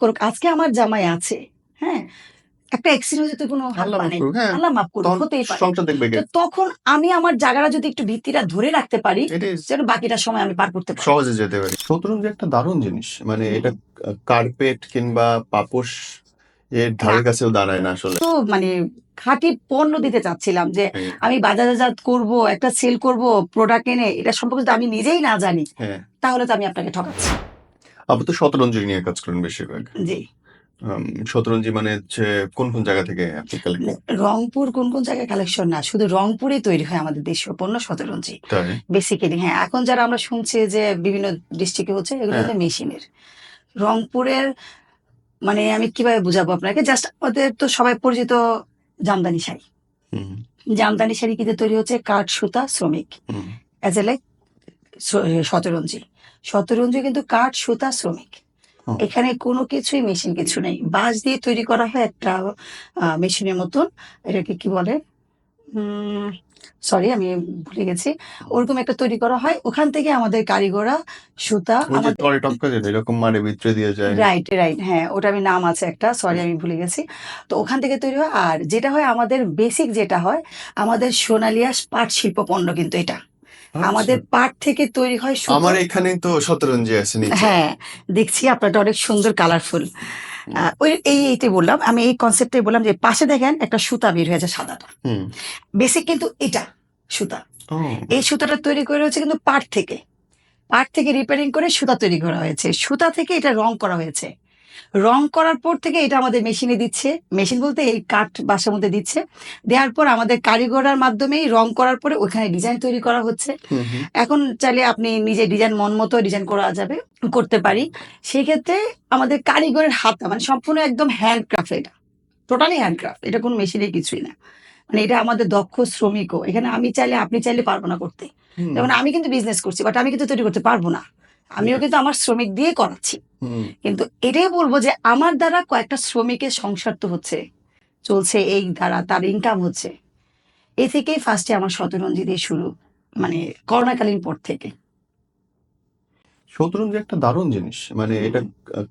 করুক আজকে আমার জামাই আছে হ্যাঁ? একটা অ্যাক্সিডেন্ট তো কোনো নেই। করুক, হ্যাঁ। আল্লাহ মাফ করুক হতেই পারে। তখন আমি আমার জায়গাটা যদি একটু ভিত্তিটা ধরে রাখতে পারি যেন বাকিটা সময় আমি পার করতে পারি। সহজে যেতে পারি। শতরঞ্জি একটা দারুণ জিনিস মানে এটা কার্পেট কিংবা পাপোশ এর ধারে কাছেও দাঁড়ায় না আসলে। তো মানে খাঁটি পণ্য দিতে চাচ্ছিলাম যে হ্যাঁ, আমি বাজারজাত করব একটা সেল করব প্রোডাক্ট এনে এটা সম্পর্কে যদি আমি নিজেই না জানি হ্যাঁ। তাহলে তো আমি আপনাকে ঠকাচ্ছি। আপনি তো শতরঞ্জি নিয়ে কাজ করেন বেশিরভাগ। জি। শতরঞ্জি মানে হচ্ছে কোন কোন জায়গা থেকে আপনি রংপুর কোন কোন জায়গায় কালেকশন না শুধু রংপুরে তৈরি হয় আমাদের দেশীয় পণ্য শতরঞ্জি। বেসিক্যালি হ্যাঁ এখন যারা আমরা শুনছি যে বিভিন্ন ডিস্ট্রিক্টে হচ্ছে এগুলো হ্যাঁ। হচ্ছে মেশিনের। রংপুরের মানে আমি কীভাবে বুঝাবো আপনাকে? জাস্ট আমাদের তো সবাই পরিচিত জামদানি শাড়ি। জামদানি শাড়ি কিন্তু তৈরি হচ্ছে কাঠ সুতা শ্রমিক অ্যাজ এ লাইক শতরঞ্জি। শতরঞ্জি কিন্তু কাঠ সুতা শ্রমিক। এখানে কোনো কিছুই মেশিন কিছু নেই। বাঁশ দিয়ে তৈরি করা হয় একটা মেশিনের মতন। এটাকে কি বলে? সরি আমি ভুলে গেছি। ওরকম একটা তৈরি করা হয়। ওখান থেকে আমাদের কারিগররা সুতা এরকম ভিতরে দিয়ে যায়। রাইট রাইট হ্যাঁ ওটা আমি নাম আছে একটা সরি আমি ভুলে গেছি। তো ওখান থেকে তৈরি হয়। আর যেটা হয় আমাদের বেসিক যেটা হয় আমাদের সোনালিয়া পাট শিল্প পণ্য কিন্তু এটা। আমাদের পাট থেকে তৈরি হয়। আমার এখানে তো শতরঞ্জি আছে হ্যাঁ দেখছি আপনারটা অনেক সুন্দর কালারফুল ওই এই এইটাই বললাম আমি এই কনসেপ্টটাই বললাম যে পাশে দেখেন একটা সুতা বের হয়েছে সাদাটা। হুম। বেসিক কিন্তু এটা সুতা। এই সুতাটা তৈরি করে হচ্ছে কিন্তু পাট থেকে। পাট থেকে রিপেয়ারিং করে সুতা তৈরি করা হয়েছে। সুতা থেকে এটা রং করা হয়েছে। রং করার পর থেকে এটা আমাদের মেশিনে দিচ্ছে। মেশিন বলতে এই কাঠ বাসার মধ্যে দিচ্ছে। দেওয়ার পর আমাদের কারিগরার মাধ্যমেই রং করার পরে ওখানে ডিজাইন তৈরি করা হচ্ছে। এখন চাইলে আপনি নিজে ডিজাইন মন মতো ডিজাইন করা যাবে করতে পারি। সেক্ষেত্রে আমাদের কারিগরের হাতটা মানে সম্পূর্ণ একদম হ্যান্ডক্রাফট এটা। টোটালি হ্যান্ডক্রাফট এটা কোনো মেশিনের কিছুই না। মানে এটা আমাদের দক্ষ শ্রমিকও। এখানে আমি চাইলে আপনি চাইলে পারব না করতে। যেমন আমি কিন্তু বিজনেস করছি বাট আমি কিন্তু তৈরি করতে পারব না। আমিও কিন্তু আমার শ্রমিক দিয়ে করাচ্ছি। কিন্তু এটাই বলব যে আমার দ্বারা কয়েকটা শ্রমিকের সংসার তো হচ্ছে চলছে এই দ্বারা তার ইনকাম হচ্ছে। এ থেকেই ফার্স্টে আমার শতরঞ্জি দিয়ে শুরু মানে করোনাকালীন পর থেকে। শতরঞ্জি একটা দারুণ জিনিস মানে এটা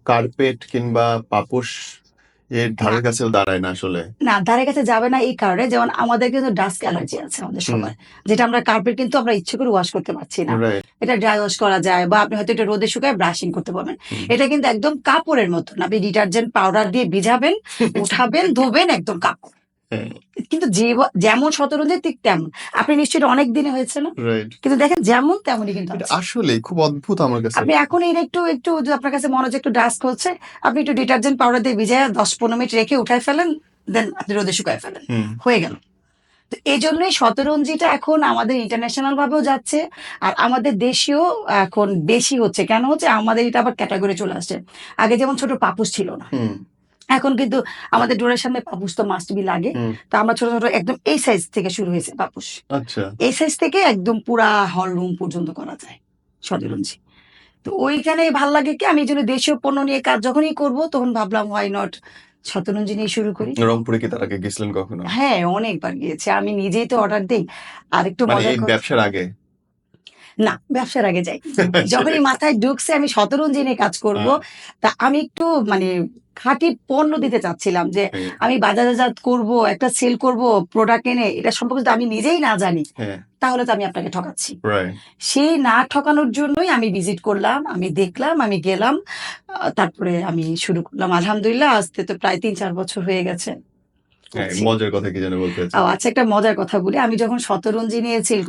কার্পেট কিংবা পাপোশ এর ধারে কাছেও দাঁড়ায় না আসলে। না ধারে কাছে যাবে না এই কারণে যেমন আমাদের কিন্তু ডাস্ট অ্যালার্জি আছে আমাদের সময় সবার। যেটা আমরা কার্পেট কিন্তু আমরা ইচ্ছে করে ওয়াশ করতে পারছি না। এটা ড্রাই ওয়াশ করা যায় বা আপনি হয়তো এটা রোদে শুকায় ব্রাশিং করতে পারবেন। এটা কিন্তু একদম কাপড়ের মতন। আপনি ডিটারজেন্ট পাউডার দিয়ে ভিজাবেন উঠাবেন ধোবেন একদম কাপড়। কিন্তু যে যেমন শতরঞ্জি ঠিক তেমন। আপনি নিশ্চয়ই অনেক দিনে হয়েছে না কিন্তু দেখেন যেমন তেমনই কিন্তু আসলে খুব অদ্ভুত আমার কাছে। আপনি এখন এটা একটু একটু আপনার কাছে মনে হচ্ছে একটু ডাস্ট হচ্ছে আপনি একটু ডিটারজেন্ট পাউডার দিয়ে ভিজায় দশ পনেরো মিনিট রেখে উঠায় ফেলেন দেন আপনি রোদে শুকায় ফেলেন। হয়ে গেল। তো এই জন্যই শতরঞ্জিটা এখন আমাদের ইন্টারন্যাশনাল ভাবেও যাচ্ছে আর আমাদের দেশেও এখন বেশি হচ্ছে। কেন হচ্ছে? আমাদের এটা আবার ক্যাটাগরি চলে আসছে। আগে যেমন ছোট পাপুস ছিল না। এখন কিন্তু আমাদের ডোরের সামনে পাপুস তো মাস্ট বি লাগে। তো আমরা ছোট ছোট একদম এই সাইজ থেকে শুরু হয়েছে পাপুস। আচ্ছা। এই সাইজ থেকে একদম পুরা হল রুম পর্যন্ত করা যায় শতরঞ্জি তো ওইখানে ভালো লাগে কি? আমি জন্য দেশীয় পণ্য নিয়ে কাজ যখনই করব তখন ভাবলাম হোয়াই নট শতরঞ্জি নিয়ে শুরু করি। রংপুরে কি তার আগে গেছিলেন কখনো? হ্যাঁ অনেকবার গিয়েছি। আমি নিজেই তো অর্ডার দিই। আর একটু ব্যবসার আগে? না ব্যবসার আগে যাই। যখনই মাথায় ঢুকছে আমি শতরঞ্জি নিয়ে কাজ করব। তা আমি একটু মানে খাঁটি পণ্য দিতে চাচ্ছিলাম যে হ্যাঁ, আমি বাজারজাত করব একটা সেল করব প্রোডাক্ট এনে এটা সম্পর্কে আমি নিজেই না জানি হ্যাঁ। তাহলে তো আমি আপনাকে ঠকাচ্ছি। সেই না ঠকানোর জন্যই আমি ভিজিট করলাম আমি দেখলাম আমি গেলাম তারপরে আমি শুরু করলাম। আলহামদুলিল্লাহ আজকে তো প্রায় তিন চার বছর হয়ে গেছে। হ্যাঁ মজার কথা কি যেন বলতে? ও আচ্ছা একটা মজার কথা বলি। আমি যখন শতরঞ্জি নিয়ে সেল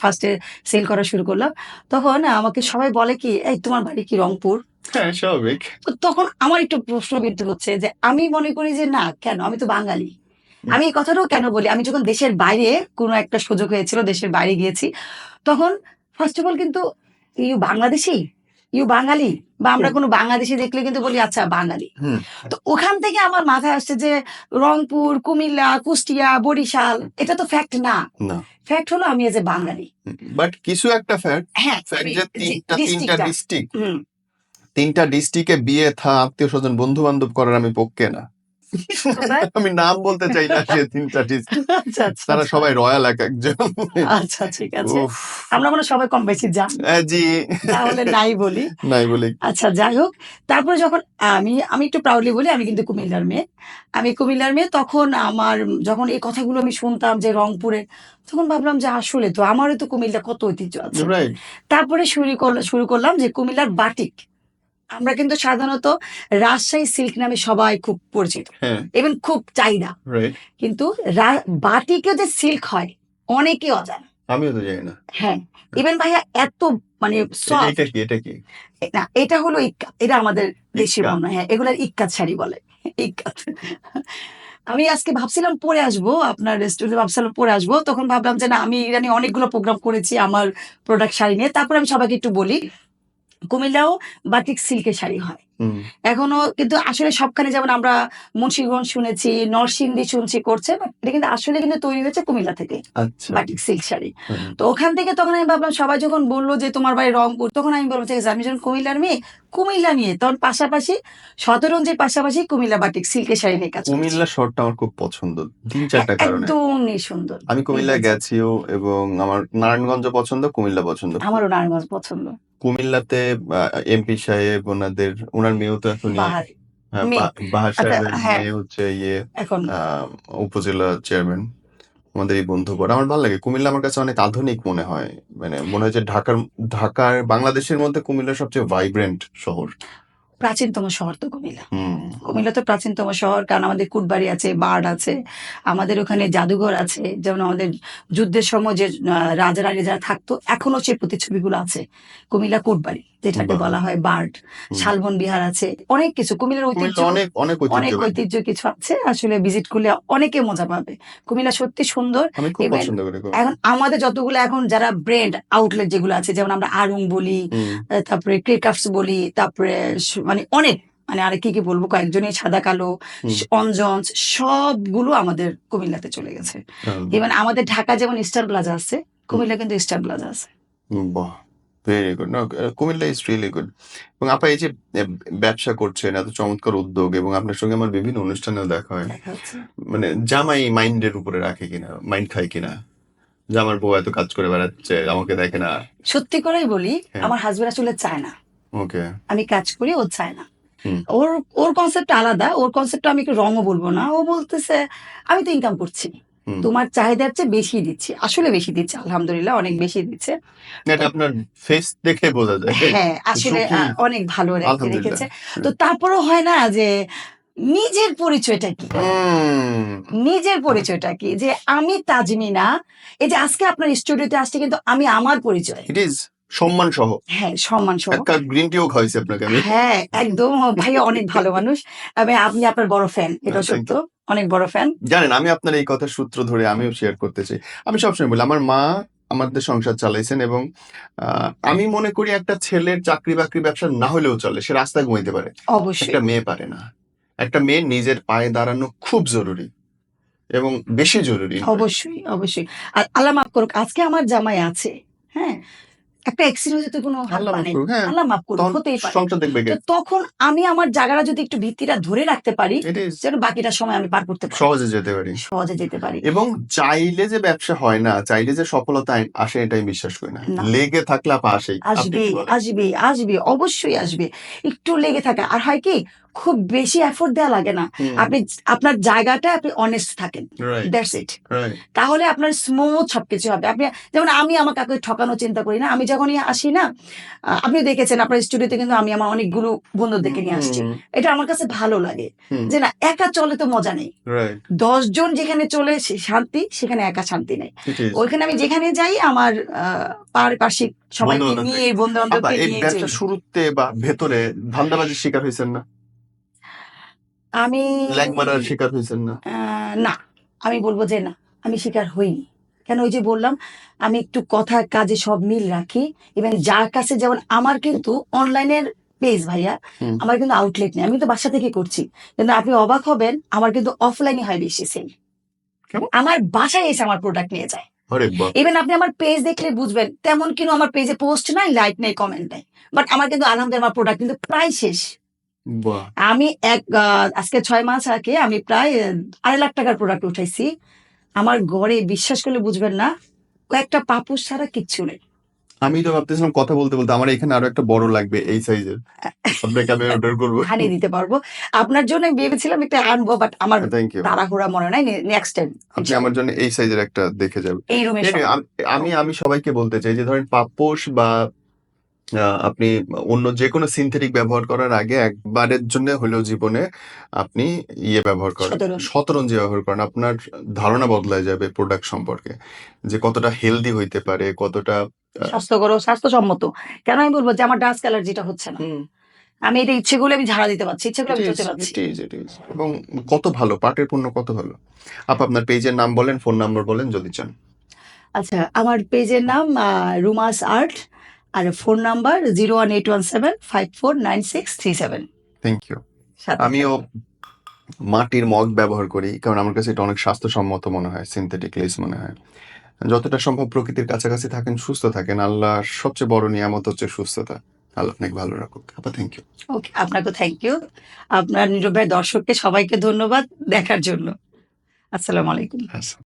ফার্স্টে সেল করা শুরু করলাম তখন আমাকে সবাই বলে কি এই তোমার বাড়ি কি রংপুর? হ্যাঁ স্বাভাবিক। তো তখন আমার একটু প্রশ্নবিদ্ধ হচ্ছে যে আমি মনে করি যে না কেন? আমি তো বাঙালি। আমি এই কথাটাও কেন বলি? আমি যখন দেশের বাইরে কোনো একটা সুযোগ হয়েছিল দেশের বাইরে গিয়েছি তখন ফার্স্ট অফ অল কিন্তু ইউ বাংলাদেশি? ইউ বাঙালি? বা আমরা কোনো বাংলাদেশি দেখলে কিন্তু বলি আচ্ছা বাঙালি। তো ওখান থেকে আমার মাথায় আসছে যে রংপুর কুমিল্লা কুষ্টিয়া বরিশাল এটা তো ফ্যাক্ট না। ফ্যাক্ট হলো আমি এজ এ বাঙালি। বাট কিছু একটা ফ্যাক্ট হ্যাঁ ফ্যাক্ট যে তিনটা তিনটা ডিস্ট্রিক্ট তিনটা ডিস্ট্রিক্টে বিয়ে থা আত্মীয় স্বজন বন্ধু বান্ধব করার আমি পক্ষে না? আমি নাম বলতে চাই না সে তিনটা artist। আচ্ছা আচ্ছা তারা সবাই রয়্যাল এক একজন। আচ্ছা ঠিক আছে। আমরা মনে সবাই কম বেশি জান। জি। তাহলে নাই বলি। নাই বলি। আচ্ছা যাই হোক। তারপরে যখন আমি আমি একটু প্রাউডলি বলি আমি কিন্তু কুমিল্লার মেয়ে। আমি কুমিল্লার মেয়ে তখন আমার যখন এই কথাগুলো আমি শুনতাম যে রংপুরে তখন ভাবলাম যে আসলে তো আমারও তো কুমিল্লা কত ঐতিহ্য আছে। তারপরে শুরু করলাম শুরু করলাম যে কুমিল্লার বাটিক। আমরা কিন্তু সাধারণত রাজশাহী সিল্ক নামে সবাই খুব পরিচিত। হ্যাঁ। এবং খুব চাহিদা। কিন্তু বাটিকে যে সিল্ক হয় অনেকে অজানা। আমিও তো জানি না। হ্যাঁ। ইভেন ভাইয়া এত মানে এটা- কি এটা কি না এটা হলো ইক্কা। এটা আমাদের দেশি ইক্কা। বর্ণ হ্যাঁ এগুলার ইক্কাত শাড়ি বলে। ইক্কাত আমি আজকে ভাবছিলাম পরে আসব আপনার রেস্টুরেন্টে ভাবছিলাম পরে আসব। তখন ভাবলাম যে না আমি ইরানি অনেকগুলো প্রোগ্রাম করেছি আমার প্রোডাক্ট শাড়ি নিয়ে। তারপর আমি সবাইকে একটু বলি কুমিল্লাও বাতিক সিল্কের শাড়ি হয়। এখনও কিন্তু আসলে সবখানে যেমন আমরা মুন্সিগঞ্জ শুনেছি নরসিংদী শুনছি করছে এটা কিন্তু আসলে কিন্তু তৈরি হয়েছে কুমিল্লা থেকে। আচ্ছা। Batik silk sari. তো ওখান থেকে তখন আমি ভাবলাম সবাই যখন বলল যে তোমার বাড়ি রংপুর তখন আমি বললাম আছে আমি যখন কুমিল্লার মেয়ে কুমিল্লা নিয়ে তখন পাশাপাশি শতরঞ্জের পাশাপাশি কুমিল্লা বাটিক সিল্কের শাড়ি নিয়ে কাজ কুমিল্লা শহরটা আমার খুব পছন্দ তিন চারটা কারণে। একদমই সুন্দর। আমি কুমিল্লা গেছিও এবং আমার নারায়ণগঞ্জ পছন্দ কুমিল্লা পছন্দ। আমারও নারায়ণগঞ্জ পছন্দ। কুমিল্লাতে এমপি সাহেব ওনাদের ওনার মেয়েও তো এখন বাহার হ্যাঁ, বাহার আচ্ছা, সাহেবের হ্যাঁ। মেয়ে হচ্ছে ইয়ে এখন? উপজেলা চেয়ারম্যান আমাদের এই বন্ধু করে আমার ভালো লাগে। কুমিল্লা আমার কাছে অনেক আধুনিক মনে হয়। মানে মনে হয় যে ঢাকার ঢাকার বাংলাদেশের মধ্যে কুমিল্লা সবচেয়ে ভাইব্রেন্ট শহর। প্রাচীনতম শহর তো কুমিল্লা। কুমিল্লা তো প্রাচীনতম শহর কারণ আমাদের কুটবাড়ি আছে বার্ড আছে আমাদের ওখানে জাদুঘর আছে যেমন আমাদের যুদ্ধের সময় যে আহ, রাজারা যারা থাকতো এখনও সেই প্রতিচ্ছবিগুলো আছে। কুমিল্লা কুটবাড়ি যেটাকে বলা হয় বার্ড শালবন বিহার আছে অনেক কিছু কুমিল্লার ঐতিহ্য অনেক ঐতিহ্য কিছু আছে আসলে ভিজিট করলে অনেকে মজা পাবে। কুমিল্লা সত্যি সুন্দর। এখন আমাদের যতগুলো এখন যারা ব্র্যান্ড আউটলেট যেগুলো আছে যেমন আমরা আরুং বলি তারপরে ক্রিকাফস বলি তারপরে মানে অনেক মানে আর কি কি বলব কয়েকজনই সাদা কালো। অঞ্জনস সবগুলো আমাদের কুমিল্লাতে চলে গেছে। ইভেন আমাদের ঢাকা যেমন স্টার প্লাজা আছে কুমিল্লা কিন্তু স্টার প্লাজা আছে। বাহ ভেরি গুড না কুমিল্লা ইজ রিয়েলি গুড এবং আপা এই যে ব্যবসা করছেন এত চমৎকার উদ্যোগ এবং আপনার সঙ্গে আমার বিভিন্ন অনুষ্ঠানেও দেখা হয়। মানে জামাই মাইন্ডের উপরে রাখে কিনা মাইন্ড খায় কিনা? যে আমার বউ এত কাজ করে বেড়াচ্ছে আমাকে দেখে না। সত্যি করেই বলি হ্যাঁ। আমার হাজবেন্ড আসলে চায় না। আমি কাজ করি ও চায় না। ওর ওর কনসেপ্ট আলাদা ওর কনসেপ্ট আমি রঙও বলব না। ও বলতেছে আমি তো ইনকাম করছি। তোমার চাহিদার চেয়ে বেশি দিচ্ছি আসলে বেশি দিচ্ছে আলহামদুলিল্লাহ অনেক বেশি দিচ্ছে। এটা আপনার ফেস দেখে বোঝা যায়। হ্যাঁ আসলে অনেক ভালো। রেখেছে। তো তারপরও হয় না যে নিজের পরিচয়টা কি? নিজের পরিচয়টা কি? যে আমি তাজমিনা। এই যে আজকে আপনার স্টুডিওতে আসছে কিন্তু আমি আমার পরিচয়। ইট ইজ সম্মান সহ হ্যাঁ সম্মান সহ কাপ গ্রিন টিও খাইছি আপনাকে আমি। হ্যাঁ একদম ভাইয়া অনেক ভালো মানুষ। এবং আপনি আপনার বড় ফ্যান এটা সত্য। অনেক বড় ফ্যান জানেন আমি আপনার এই কথার সূত্র ধরে আমিও শেয়ার করতে চাই। আমি সবসময় বলি আমার মা আমাদের সংসার চালাইছেন এবং আমি মনে করি একটা ছেলের চাকরি বাকরি ব্যবসা না হলেও চলে সে রাস্তায় ঘুমাইতে পারে। অবশ্যই। একটা মেয়ে পারে না। একটা মেয়ে নিজের পায়ে দাঁড়ানো খুব জরুরি এবং বেশি জরুরি অবশ্যই অবশ্যই। আর আল্লাহ মাফ করুক আজকে আমার জামাই আছে হ্যাঁ? একটা অ্যাক্সিডেন্ট হতে কোনো আল্লাহ মাফ নেই। করুক, হ্যাঁ। আল্লাহ মাফ করুক তখন হতেই পারে। সংসার দেখবে কে? তো তখন আমি আমার জায়গাটা যদি একটু ভিত্তিটা ধরে রাখতে পারি is. যেন বাকিটা সময় আমি পার করতে পারি। সহজে যেতে পারি। সহজে যেতে পারি। এবং চাইলে যে ব্যবসা হয় না চাইলে যে সফলতা আই- আসে এটাই বিশ্বাস করি না। না। লেগে থাকলে আপা আসেই। আপনি আসবে কি বলেন? আসবে আসবে অবশ্যই আসবে। একটু লেগে থাকা। আর হয় কি খুব বেশি এফোর্ট দেওয়া লাগে না। আপনি আপনার জায়গাটা আপনি অনেস্ট থাকেন। দ্যাটস ইট তাহলে আপনার স্মুথ সবকিছু হবে। আপনি যেমন আমি আমার কাউকে ঠকানো চিন্তা করি না আমি যখনই আসি না আপনি দেখেছেন আপনার স্টুডিওতে কিন্তু আমি আমার অনেকগুলো বন্ধুদেরকে নিয়ে আসছি। এটা আমার কাছে ভালো লাগে। যে না একা চলে তো মজা নেই। Right, দশ জন যেখানে চলে শান্তি সেখানে একা শান্তি নেই। ওইখানে আমি যেখানে যাই আমার পারিপার্শ্বিক সবাইকে নিয়ে বন্ধু ব্যবসা শুরুতে বা ভেতরে ধান্দাবাজির শিকার হয়েছেন না? আমি মারার শিকার হয়েছেন না? না আমি বলব যে না আমি শিকার হইনি। কেন ওই যে বললাম আমি একটু কথা কাজে সব মিল রাখি। এবং যার কাছে যেমন আমার কিন্তু অনলাইনের পেজ ভাইয়া আমার কিন্তু আউটলেট নেই। আমি তো বাসা থেকে করছি। কিন্তু আপনি অবাক হবেন আমার কিন্তু অফলাইনে হয় বেশি সেল আমার বাসায় এসে আমার প্রোডাক্ট নিয়ে যায়। ইভেন আপনি আমার পেজ দেখলে বুঝবেন তেমন কিন্তু আমার পেজে পোস্ট নাই লাইক নেই কমেন্ট নেই। বাট আমার কিন্তু আলহামদুলিল্লাহ আমার প্রোডাক্ট কিন্তু প্রায় শেষ। বাহ। আমি এক আহ, আজকে ছয় মাস আগে আমি প্রায় আড়াই লাখ টাকার প্রোডাক্ট উঠাইছি। আমার ঘরে বিশ্বাস করলে বুঝবেন না কয়েকটা পাপুস ছাড়া কিচ্ছু নেই। আমি তো ভাবতেছিলাম কথা বলতে বলতে আমার এখানে আরও একটা বড় লাগবে এই সাইজের আপনাকে আমি অর্ডার করব। হানি দিতে পারব। আপনার জন্য ভেবেছিলাম একটা আনব বাট আমার থ্যাংক ইউ তাড়াহুড়া মনে নাই নেক্সট টাইম আপনি আমার জন্য এই সাইজের একটা দেখে যাবেন। এই রুমে Anyway, আম- আমি আমি সবাইকে বলতে চাই যে ধরেন পাপোশ বা আহ, আপনি অন্য যে কোনো সিনথেটিক ব্যবহার করার আগে একবারের জন্য হলেও জীবনে আপনি ইয়ে ব্যবহার করেন। শতরঞ্জি ব্যবহার করেন। আপনার ধারণা বদলায় যাবে প্রোডাক্ট সম্পর্কে। যে কতটা হেলদি হইতে পারে কতটা স্বাস্থ্যকর ও স্বাস্থ্যসম্মত। কেন আমি বলব যে আমার ডাস্ক অ্যালার্জিটা হচ্ছে না। হুম, আমি এটা ইচ্ছে করলে আমি ঝাড়া দিতে পারছি ইচ্ছে করলে আমি it is, ধরতে পারছি। it is, it is. এবং কত ভালো পাটের পণ্য কত ভালো। আপ আপনার পেজের নাম বলেন ফোন নাম্বার বলেন যদি চান। আচ্ছা আমার পেজের নাম আহ, রুমাস art. R phone number zero one eight one seven five four nine six three seven. Thank you আমিও মাটির মগ ব্যবহার করি কারণ আমার কাছে এটা অনেক স্বাস্থ্যসম্মত মনে হয় সিনথেটিক লেস মনে হয়। যতটা সম্ভব প্রকৃতির কাছাকাছি থাকেন সুস্থ থাকেন। আল্লাহর সবচেয়ে বড় নিয়ামত হচ্ছে সুস্থতা। আল্লাহ আপনাকে ভালো রাখুক। আপা থ্যাংক ইউ ওকে আপনাকে থ্যাংক ইউ আপনার নীরব ভাই দর্শককে সবাইকে ধন্যবাদ দেখার জন্য। আসসালামু আলাইকুম।